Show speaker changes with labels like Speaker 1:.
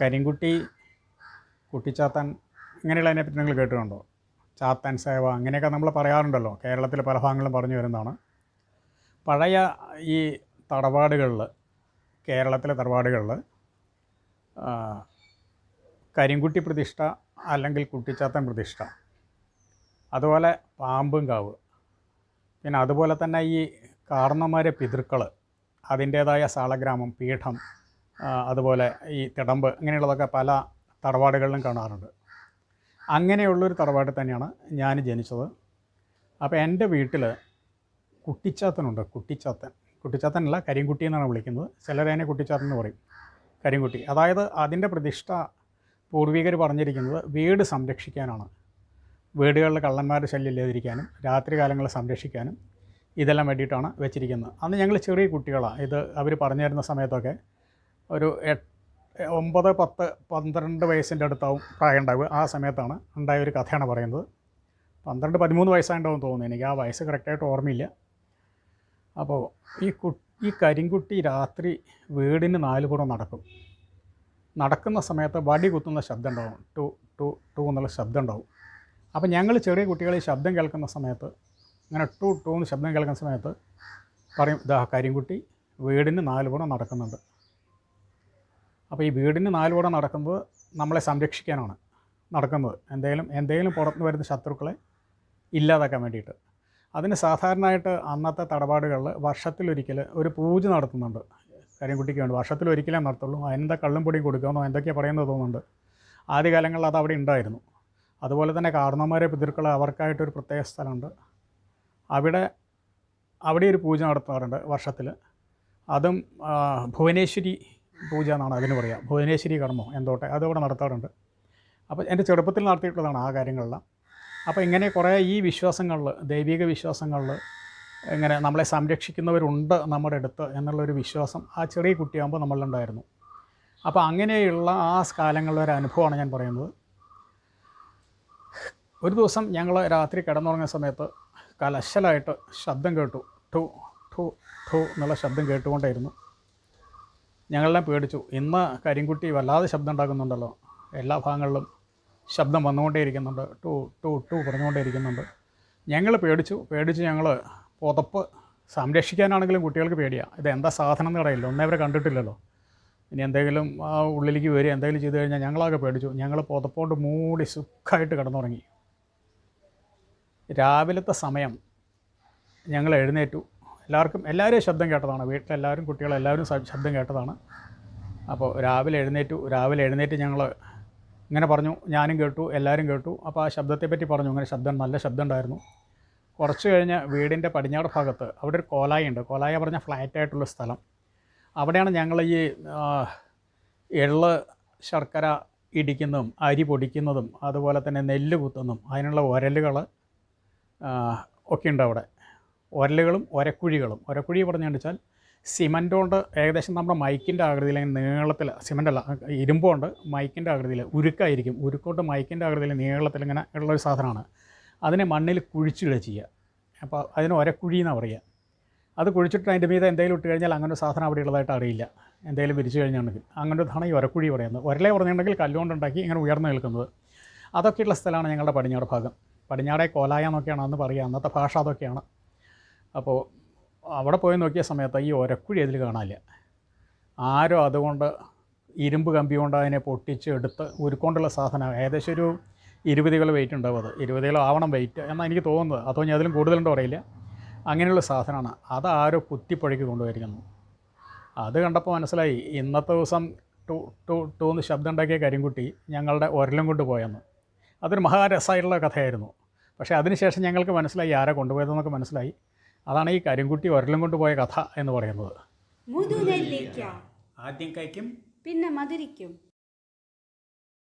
Speaker 1: കരിങ്കുട്ടി കുട്ടിച്ചാത്താൻ ഇങ്ങനെയുള്ള അതിനെ പറ്റി നിങ്ങൾ കേട്ടിട്ടുണ്ടോ? ചാത്താൻ സേവ അങ്ങനെയൊക്കെ നമ്മൾ പറയാറുണ്ടല്ലോ. കേരളത്തിലെ പല ഭാഗങ്ങളും പറഞ്ഞു വരുന്നതാണ്. പഴയ ഈ തറവാടുകളിൽ കേരളത്തിലെ തറവാടുകളിൽ കരിങ്കുട്ടി പ്രതിഷ്ഠ അല്ലെങ്കിൽ കുട്ടിച്ചാത്തൻ പ്രതിഷ്ഠ അതുപോലെ പാമ്പും കാവ് പിന്നെ അതുപോലെ തന്നെ ഈ കാർന്നമാരെ പിതൃക്കൾ അതിന്റേതായ സാളഗ്രാമം പീഠം അതുപോലെ ഈ തിടമ്പ് ഇങ്ങനെയുള്ളതൊക്കെ പല തറവാടുകളിലും കാണാറുണ്ട്. അങ്ങനെയുള്ളൊരു തറവാട്ടിൽ തന്നെയാണ് ഞാൻ ജനിച്ചത്. അപ്പോൾ എന്റെ വീട്ടിൽ കുട്ടിച്ചാത്തനുണ്ട് കുട്ടിച്ചാത്തൻ. കുട്ടിച്ചാത്തനല്ല കരിങ്കുട്ടി എന്നാണ് വിളിക്കുന്നത്. ചിലരതിനെ കുട്ടിച്ചാത്തൻ എന്ന് പറയും. കരിങ്കുട്ടി. അതായത് അതിന്റെ പ്രതിഷ്ഠ പൂർവികർ പറഞ്ഞിരിക്കുന്നത് വീട് സംരക്ഷിക്കാനാണ്. വീടുകളിൽ കള്ളന്മാരുടെ ശല്യം ഇല്ലാതിരിക്കാനും രാത്രി കാലങ്ങളിൽ സംരക്ഷിക്കാനും ഇതെല്ലാം വേണ്ടിയിട്ടാണ് വെച്ചിരിക്കുന്നത്. അന്ന് ഞങ്ങൾ ചെറിയ കുട്ടികളാണ് ഇത് അവർ പറഞ്ഞു തരുന്ന സമയത്തൊക്കെ ഒരു ഒമ്പത് പത്ത് പന്ത്രണ്ട് വയസ്സിന്റെ അടുത്താവും പ്രായം ഉണ്ടാവുക ആ സമയത്താണ് ഉണ്ടായ ഒരു കഥയാണ് പറയുന്നത്. പന്ത്രണ്ട് പതിമൂന്ന് വയസ്സായിട്ടുണ്ടാവും തോന്നുന്നു എനിക്ക്. ആ വയസ്സ് കറക്റ്റായിട്ട് ഓർമ്മയില്ല. അപ്പോൾ ഈ കു ഈ കരിങ്കുട്ടി രാത്രി വീടിന് നാല് പുറം നടക്കും. നടക്കുന്ന സമയത്ത് വടി കുത്തുന്ന ശബ്ദം ഉണ്ടാവും. ടു ടു ടു എന്നുള്ള ശബ്ദം ഉണ്ടാവും. അപ്പോൾ ഞങ്ങൾ ചെറിയ കുട്ടികൾ ഈ ശബ്ദം കേൾക്കുന്ന സമയത്ത് ഇങ്ങനെ ടു ടു എന്ന് ശബ്ദം കേൾക്കുന്ന സമയത്ത് പറയും ഇതാ കരിങ്കുട്ടി വീടിന് നാല് പുറം നടക്കുന്നുണ്ട്. അപ്പോൾ ഈ വീടിന് നാലുകൂടെ നടക്കുമ്പോൾ നമ്മളെ സംരക്ഷിക്കാനാണ് നടക്കുന്നത്. എന്തെങ്കിലും എന്തെങ്കിലും പുറത്ത് വരുന്ന ശത്രുക്കളെ ഇല്ലാതാക്കാൻ വേണ്ടിയിട്ട്. അതിന് സാധാരണയായിട്ട് അന്നത്തെ തടപാടുകളിൽ വർഷത്തിലൊരിക്കൽ ഒരു പൂജ നടത്തുന്നുണ്ട്. കരിങ്കുട്ടിക്ക് വേണ്ടി വർഷത്തിലൊരിക്കലേ നടത്തുള്ളൂ. അതിനെന്താ കള്ളും പൊടിയും കൊടുക്കാമെന്നോ എന്തൊക്കെയാണ് പറയുന്നത് തോന്നുന്നുണ്ട്. ആദ്യകാലങ്ങളിൽ അത് അവിടെ ഉണ്ടായിരുന്നു. അതുപോലെ തന്നെ കാർണന്മാരെ പിതൃക്കൾ അവർക്കായിട്ടൊരു പ്രത്യേക സ്ഥലമുണ്ട്. അവിടെ അവിടെ ഒരു പൂജ നടത്താറുണ്ട് വർഷത്തിൽ. അതും ഭുവനേശ്വരി പൂജ എന്നാണ് അതിന് പറയുക ഭുവനേശ്വരി കർമ്മം എന്തോട്ടെ അതവിടെ നടത്താറുണ്ട്. അപ്പോൾ എന്റെ ചെറുപ്പത്തിൽ നടത്തിയിട്ടുള്ളതാണ് ആ കാര്യങ്ങളെല്ലാം. അപ്പോൾ ഇങ്ങനെ കുറേ ഈ വിശ്വാസങ്ങളിൽ ദൈവിക വിശ്വാസങ്ങളിൽ ഇങ്ങനെ നമ്മളെ സംരക്ഷിക്കുന്നവരുണ്ട് നമ്മുടെ അടുത്ത് എന്നുള്ളൊരു വിശ്വാസം ആ ചെറിയ കുട്ടിയാകുമ്പോൾ നമ്മളിലുണ്ടായിരുന്നു. അപ്പോൾ അങ്ങനെയുള്ള ആ കാലങ്ങളിലെ ഒരു അനുഭവമാണ് ഞാൻ പറയുന്നത്. ഒരു ദിവസം ഞങ്ങൾ രാത്രി കിടന്നുറങ്ങിയ സമയത്ത് കലശലായിട്ട് ശബ്ദം കേട്ടു. ടു ടു ടു എന്നുള്ള ശബ്ദം കേട്ടുകൊണ്ടേയിരുന്നു. ഞങ്ങളെല്ലാം പേടിച്ചു. ഇന്ന് കരിങ്കുട്ടി വല്ലാതെ ശബ്ദം ഉണ്ടാക്കുന്നുണ്ടല്ലോ എല്ലാ ഭാഗങ്ങളിലും ശബ്ദം വന്നുകൊണ്ടേയിരിക്കുന്നുണ്ട്. ടു ടു ടു പറഞ്ഞുകൊണ്ടേയിരിക്കുന്നുണ്ട്. ഞങ്ങൾ പേടിച്ചു. പേടിച്ച് ഞങ്ങൾ പുതപ്പ് സംരക്ഷിക്കാനാണെങ്കിലും കുട്ടികൾക്ക് പേടിയാണ് ഇത് എന്താ സാധനം എന്ന് അറിയില്ല. ഒന്നേ അവരെ കണ്ടിട്ടില്ലല്ലോ. ഇനി എന്തെങ്കിലും ആ ഉള്ളിലേക്ക് വരിക എന്തെങ്കിലും ചെയ്തു കഴിഞ്ഞാൽ ഞങ്ങളൊക്കെ പേടിച്ചു. ഞങ്ങൾ പുതപ്പോണ്ട് മൂടി സുഖമായിട്ട് കിടന്നുറങ്ങി. രാവിലത്തെ സമയം ഞങ്ങൾ എഴുന്നേറ്റു. എല്ലാവർക്കും എല്ലാവരെയും ശബ്ദം കേട്ടതാണ്. വീട്ടിലെല്ലാവരും കുട്ടികളെല്ലാവരും ശബ്ദം കേട്ടതാണ്. അപ്പോൾ രാവിലെ എഴുന്നേറ്റു രാവിലെ എഴുന്നേറ്റ് ഞങ്ങൾ ഇങ്ങനെ പറഞ്ഞു ഞാനും കേട്ടു എല്ലാവരും കേട്ടു. അപ്പോൾ ആ ശബ്ദത്തെപ്പറ്റി പറഞ്ഞു. അങ്ങനെ ശബ്ദം നല്ല ശബ്ദം ഉണ്ടായിരുന്നു. കുറച്ച് കഴിഞ്ഞ് വീടിന്റെ പടിഞ്ഞാറ് ഭാഗത്ത് അവിടെ ഒരു കോലായ ഉണ്ട്. കോലായ പറഞ്ഞ ഫ്ലാറ്റായിട്ടുള്ള സ്ഥലം. അവിടെയാണ് ഞങ്ങൾ ഈ എള്ള് ശർക്കര ഇടിക്കുന്നതും അരി പൊടിക്കുന്നതും അതുപോലെ തന്നെ നെല്ല് കുത്തുന്നതും അതിനുള്ള ഉരലുകൾ ഒക്കെ ഉണ്ട് അവിടെ. ഉരലുകളും ഒരക്കുഴികളും. ഒരക്കുഴി പറഞ്ഞു വെച്ചാൽ സിമന്റ് കൊണ്ട് ഏകദേശം നമ്മുടെ മൈക്കിന്റെ ആകൃതിയിൽ നീളത്തിൽ സിമന്റ് അല്ല ഇരുമ്പുകൊണ്ട് മൈക്കിന്റെ ആകൃതിയിൽ ഉരുക്കായിരിക്കും. ഉരുക്കൊണ്ട് മൈക്കിന്റെ ആകൃതിയിൽ നീളത്തിൽ ഇങ്ങനെ ഉള്ളൊരു സാധനമാണ്. അതിനെ മണ്ണിൽ കുഴിച്ചിടുക ചെയ്യുക. അപ്പോൾ അതിന് ഒരക്കുഴി എന്നാണ് പറയുക. അത് കുഴിച്ചിട്ട് അതിന്റെ മീതെ എന്തെങ്കിലും ഇട്ട് കഴിഞ്ഞാൽ അങ്ങനെ ഒരു സാധനം അവിടെ ഉള്ളതായിട്ട് അറിയില്ല. എന്തെങ്കിലും വിരിച്ചു കഴിഞ്ഞിട്ടുണ്ടെങ്കിൽ അങ്ങനെ ഇതാണ് ഈ ഒരക്കുഴി പറയുന്നത്. ഒരലേ പറഞ്ഞിട്ടുണ്ടെങ്കിൽ കല്ലുകൊണ്ടുണ്ടാക്കി ഇങ്ങനെ ഉയർന്നു നിൽക്കുന്നത്. അതൊക്കെയുള്ള സ്ഥലമാണ് ഞങ്ങളുടെ പടിഞ്ഞാറ് ഭാഗം. പടിഞ്ഞാറേ കോലായ എന്നൊക്കെയാണ് അന്ന് പറയുക. അന്നത്തെ ഭാഷ അതൊക്കെയാണ്. അപ്പോൾ അവിടെ പോയി നോക്കിയ സമയത്ത് ഈ ഒരക്കുഴി അതിൽ കാണാനില്ല. ആരോ അതുകൊണ്ട് ഇരുമ്പ് കമ്പി കൊണ്ട് അതിനെ പൊട്ടിച്ച് എടുത്ത് ഉരുക്കൊണ്ടുള്ള സാധനം. ഏകദേശം ഒരു ഇരുപത് കിലോ വെയിറ്റ് ഉണ്ടാവും അത്. ഇരുപത് കിലോ ആവണം വെയിറ്റ് എന്നാണ് എനിക്ക് തോന്നുന്നത്. അതോ ഞാൻ അതിലും കൂടുതലുണ്ടോ അറിയില്ല. അങ്ങനെയുള്ള സാധനമാണ്. അത് ആരോ കുത്തിപ്പുഴയ്ക്ക് കൊണ്ടുപോയിരിക്കുന്നു. അത് കണ്ടപ്പോൾ മനസ്സിലായി. ഇന്നത്തെ ദിവസം ടു ടു ടു എന്ന് ശബ്ദം ഉണ്ടാക്കിയ കരിങ്കുട്ടി ഞങ്ങളുടെ ഒരലും കൊണ്ട് പോയെന്ന്. അതൊരു മഹാരസമായിട്ടുള്ള കഥയായിരുന്നു. പക്ഷേ അതിനുശേഷം ഞങ്ങൾക്ക് മനസ്സിലായി ആരെ കൊണ്ടുപോയതെന്നൊക്കെ മനസ്സിലായി. അതാണ് ഈ കരിങ്കുട്ടി ഒരലും കൊണ്ട് പോയ കഥ എന്ന് പറയുന്നത്.
Speaker 2: മുതുനെല്ലിക്ക.
Speaker 1: ആദ്യം കഴിക്കും.
Speaker 2: പിന്നെ മധുരിക്കും.